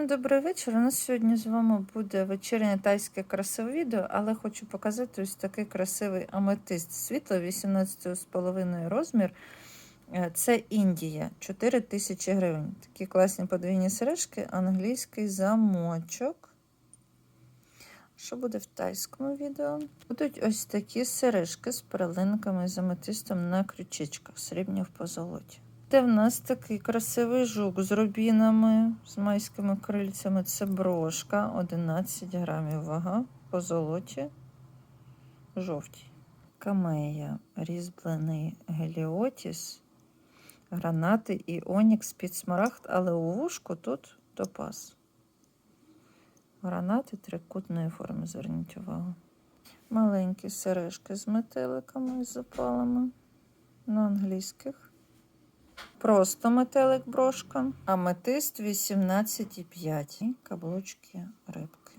Добрий вечір. У нас сьогодні з вами буде вечірнє тайське красиве відео, але хочу показати ось такий красивий аметист. Світло 18,5 розмір. Е, Це Індія, 4 тисячі гривень. Такі класні подвійні сережки, англійський замочок. Що буде в тайському відео? Будуть ось такі сережки з перлинками з аметистом на крючечках, срібні в позолоті. Це в нас такий красивий жук з рубінами, з майськими крильцями. Це брошка, 11 грамів вага, по золоті, жовтій. Камея, різьблений геліотіс, гранати і онікс під смарагд, але у вушку тут топаз. Гранати трикутної форми, зверніть увагу. Маленькі сережки з метеликами і запалами на англійських. Просто метелик брошка. Аметист 18,5. І Каблучки рибки.